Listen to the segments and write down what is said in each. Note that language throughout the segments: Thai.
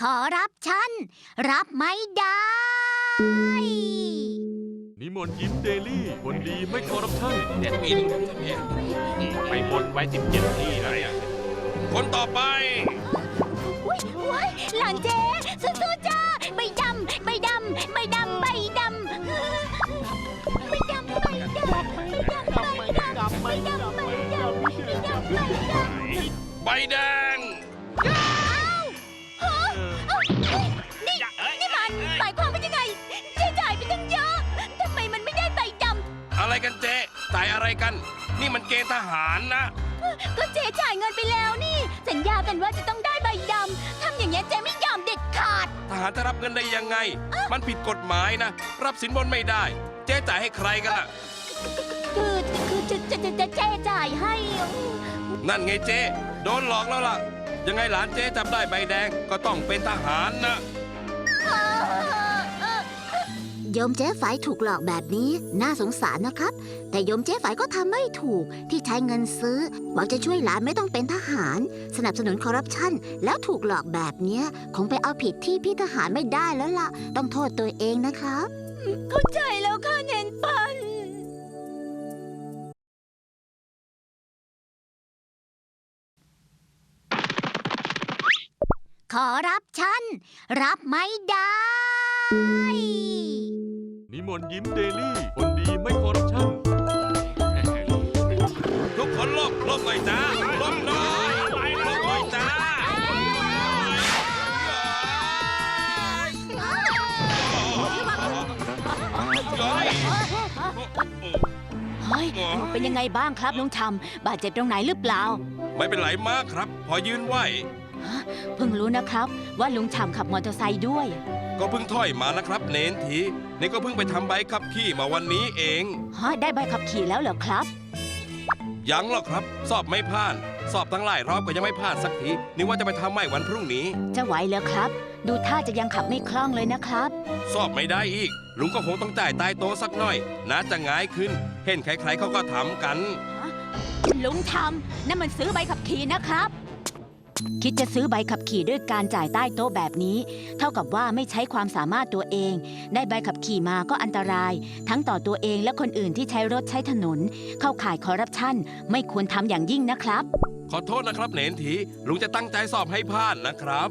ขอรับฉัน รับไม่ได้ นิมนต์ยิ้มเดลี่คนดีไม่คอร์รัปชันเนี่ยมีลูกเนี่ยไปบนไว้สิบเจ็ดที่เลยอะคนต่อไป อุ้ยอุ้ยหลานเจ๊สู้ๆจ้าใบดำใบดำใบดำใบดำใบดำใบดำใบดำใบดำใบดำใบดำใบดำใบดำ ใบดำใบแดง อะไรกันเจ๊จ่ายอะไรกัน นี่มันเกณฑ์ทหารนะำก็เจ๊จ่ายเงินไปแล้วนี่ สัญญากันว่าจะต้องได้ใบดำทำอย่างเงี้ยเจ๊ไม่ยอมเด็ดขาด ทหารจะรับเงินได้ยังไง มันผิดกฎหมายนะ รับสินบนไม่ได้ เจ๊จ่ายให้ใครกันล่ะ คือคือจะจะจะจะเจ๊จ่ายให้ นั่นไงเจ๊โดนหลอกแล้วล่ะ ยังไงหลานเจ๊จับได้ใบแดงก็ต้องเป็นทหารนะ โยมเจ๊ไฝถูกหลอกแบบนี้น่าสงสารนะครับ แต่โยมเจ๊ไฝก็ทำไม่ถูกที่ใช้เงินซื้อหวังจะช่วยหลานไม่ต้องเป็นทหาร สนับสนุนคอร์รัปชันแล้วถูกหลอกแบบเนี้ยคงไปเอาผิดที่พี่ทหารไม่ได้แล้วล่ะ ต้องโทษตัวเองนะครับ เข้าใจแล้วค่ะเน้นปัน ขอรับฉัน รับไม่ได้ นิมนต์ยิ้มเดลี่คนดีไม่คอร์รัปชันทุกคนหลบหลบหน่อยจ้าหลบหน่อยหลบหน่อยจ้าเฮ้ย เป็นยังไงบ้างครับลุงชำบาดเจ็บตรงไหนหรือเปล่า ไม่เป็นไรมากครับ พอยืนไหว เพิ่งรู้นะครับว่าลุงชำขับมอเตอร์ไซค์ด้วย ก็เพิ่งถ้อยมานะครับเน้นทีนี่ก็เพิ่งไปทำใบขับขี่มาวันนี้เอง ฮะได้ใบขับขี่แล้วเหรอครับ ยังหรอกครับ สอบไม่ผ่าน สอบทั้งหลายรอบก็ยังไม่ผ่านสักทีนึกว่าจะไปทำใหม่วันพรุ่งนี้ จะไหวเหรอครับ ดูท่าจะยังขับไม่คล่องเลยนะครับ สอบไม่ได้อีก ลุงก็คงต้องจ่ายใต้โต๊ะสักหน่อยน่าจะง่ายขึ้น เห็นใครๆเขาก็ทำกัน ลุงทำนั่นมันซื้อใบขับขี่นะครับ คิดจะซื้อใบขับขี่ด้วยการจ่ายใต้โต๊ะแบบนี้ เท่ากับว่าไม่ใช้ความสามารถตัวเอง ได้ใบขับขี่มาก็อันตราย ทั้งต่อตัวเองและคนอื่นที่ใช้รถใช้ถนน เข้าข่ายคอร์รัปชันไม่ควรทำอย่างยิ่งนะครับ ขอโทษนะครับเน้นทีลุงจะตั้งใจสอบให้ผ่านนะครับ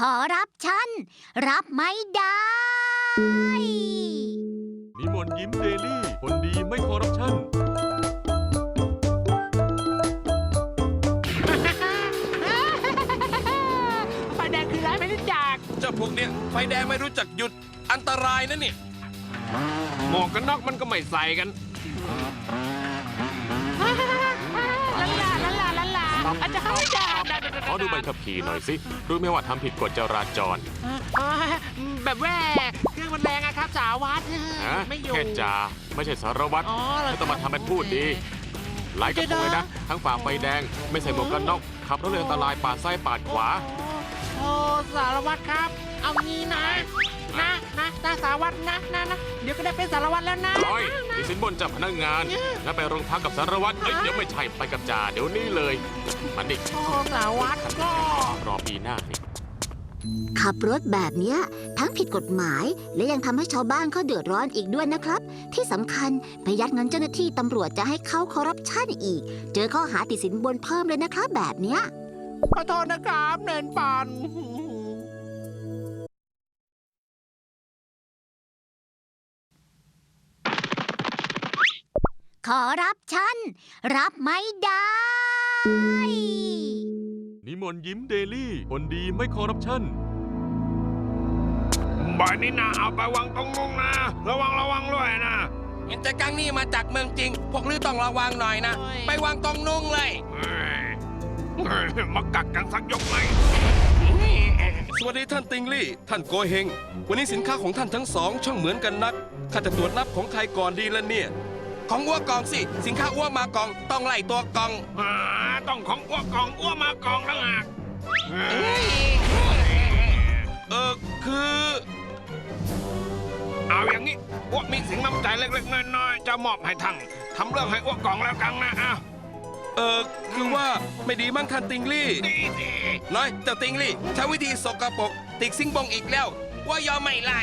ขอรับฉัน รับไม่ได้ นิมนต์ยิ้มเดลี่ คนดีไม่คอร์รัปชัน ไฟแดงคือร้ายไม่รู้จัก เจ้าพวกเนี้ยไฟแดงไม่รู้จักหยุดอันตรายนะเนี่ยหมวกกันน็อกมันก็ไม่ใส่กัน ลันลาลันลาลันลาอาจจะเข้าใจขอดูใบขับขี่หน่อยสิรู้ไหมว่าทำผิดกฎจราจร แบบแว่เครื่อง มันแรงอะครับสาวัตรฮะไม่อยู่ แค่จ่าไม่ใช่สารวัตรอ๋อเหรอไม่ต้องมาทำเป็นพูดดี หลายกระทงเลยนะ ทั้งฝ่าไฟแดง ไม่ใส่หมวกกันน็อกขับรถเร็วอันตรายปาดซ้ายปาดขวา โอ้สารวัตรครับ เอางี้นะ นะนะนะสารวัตรนะนะนะเดี๋ยวก็ได้เป็นสารวัตรแล้วนะร้อยมีสินบนจากพนักงานงั้นไปโรงพักกับสารวัตรเอ้ยเดี๋ยวไม่ใช่ไปกับจ่าเดี๋ยวนี้เลย มันนี่โอ้สารวัตรก็รอปีหน้านี่ ขับรถแบบเนี้ยทั้งผิดกฎหมาย และยังทำให้ชาวบ้านเขาเดือดร้อนอีกด้วยนะครับ ที่สำคัญไปยัดเงินเจ้าหน้าที่ตำรวจจะให้เข้าคอร์รัปชันอีก เจอข้อหาติดสินบนเพิ่มเลยนะครับแบบเนี้ย ขอโทษนะครับเนินปันขอรับฉัน รับไม่ได้นิ มนต์ยิ้มเดลี่คนดีไม่คอร์รัปชันบ่ายนี้นะเอาไปวางตรงงงนะ ระวังระวังด้วยนะเห็นแต่กังนี่มาจากเมืองจริง พวกลือต้องระวังหน่อยนะไปวางตรงนุ่งเลยมากักกันสักยกเลยสวัสดีท่านติงลี่ ท่านโกเฮง วันนี้สินค้าของท่านทั้งสองช่างเหมือนกันนัก ข้าจะตรวจนับของใครก่อนดีละเนี่ย ของอ้วกองสิ สินค้าอ้วมากอง ต้องไล่ตัวกองต้องของอ้วกกองอ้วมากองทั้งหากเออคือ เอาอย่างนี้อ้วมีสิ่งน้ำใจเล็กๆน้อยจะมอบให้ท่านทำเรื่องให้อ้วกกล่องแล้วกันนะอะเออคือว่าไม่ดีมั้งท่านติงลี่ ดีดีน้อยเจ้าติงลี่ใช้วิธีสกปรกติกซิงบงอีกแล้ว ว่ายอมไม่ไล่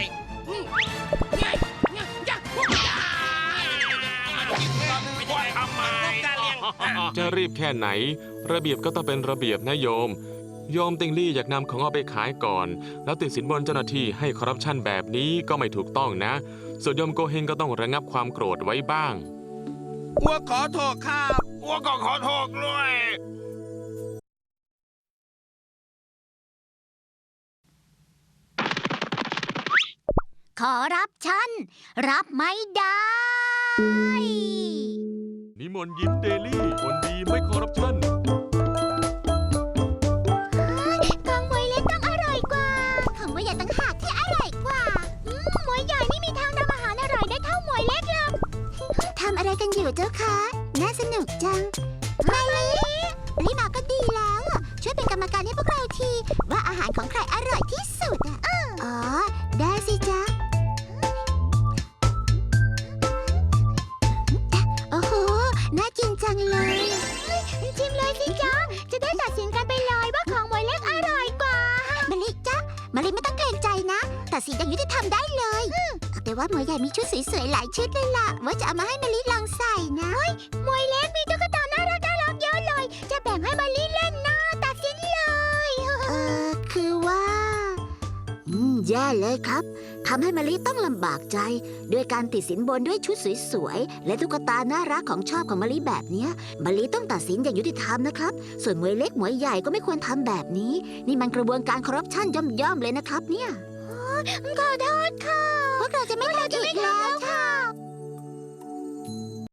ว่าทำไมจะรีบแค่ไหน ระเบียบก็ต้องเป็นระเบียบนะโยม โยมติงลี่อยากนำของเอาไปขายก่อน แล้วติดสินบนเจ้าหน้าที่ให้คอร์รัปชันแบบนี้ก็ไม่ถูกต้องนะ ส่วนโยมโกเฮงก็ต้องระงับความโกรธไว้บ้าง อ้วกขอโทษครับอ้วกก็ขอโทษด้วยขอรับฉัน รับไม่ได้ นิมนต์ยิ้มเดลี่คนดีไม่คอร์รัปชันของมวยเล็กต้องอร่อยกว่า ของมวยใหญ่ต่างหากที่อร่อยกว่าอืมมวยใหญ่ไม่มีทางทำอาหารอร่อยได้เท่ามวยเล็กหรอกทำอะไรกันอยู่เจ้าคะ มาริไม่ต้องเกรงใจนะตัดสินอย่างยุติธรรมได้เลยแต่ว่าหมวยใหญ่มีชุดสวยๆหลายชุดเลยล่ะ ว่าจะเอามาให้มาริลองใส่นะหมวยเล็กมีตุ๊กตาน่ารักน่ารักเยอะเลย จะแบ่งให้มาริเล่นนะตัดสินเลย เออคือว่า อืมแย่เลยครับ ทำให้มะลิต้องลำบากใจ ด้วยการติดสินบนด้วยชุดสวยๆ และตุ๊กตาน่ารักของชอบของมะลิแบบเนี้ยมะลิต้องตัดสินอย่างยุติธรรมนะครับ ส่วนมวยเล็กมวยใหญ่ก็ไม่ควรทำแบบนี้ นี่มันกระบวนการคอร์รัปชันย่อมๆเลยนะครับเนี่ย ขอโทษค่ะ พวกเราจะไม่ทำอีกแล้ว